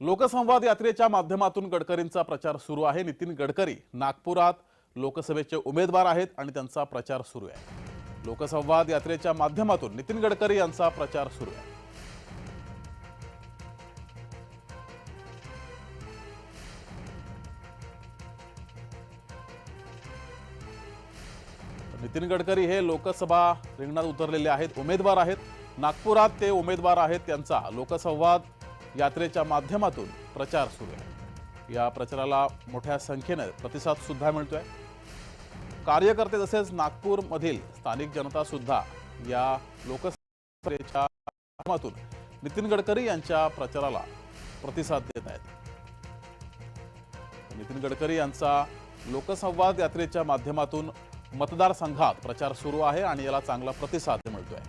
लोकसंवाद यात्रेच्या माध्यमातून गडकरींचा प्रचार सुरू आहे. नितीन गडकरी नागपुरात लोकसभेचे उमेदवार आहेत आणि त्यांचा प्रचार सुरू आहे. लोकसंवाद यात्रेच्या माध्यमातून नितीन गडकरी यांचा प्रचार सुरू आहे. नितीन गडकरी हे लोकसभा रिंगणात उतरलेले आहेत. उमेदवार आहेत. नागपुरात ते उमेदवार आहेत. त्यांचा लोकसंवाद यात्रेच्या माध्यमातून प्रचार सुरू आहे. या प्रचाराला मोठ्या संख्येनं प्रतिसाद सुद्धा मिळतोय. कार्यकर्ते तसेच नागपूरमधील स्थानिक जनता सुद्धा या लोकसभेच्या माध्यमातून नितीन गडकरी यांच्या प्रचाराला प्रतिसाद देत आहेत. नितीन गडकरी यांचा लोकसंवाद यात्रेच्या माध्यमातून मतदारसंघात प्रचार सुरू आहे आणि याला चांगला प्रतिसाद मिळतोय.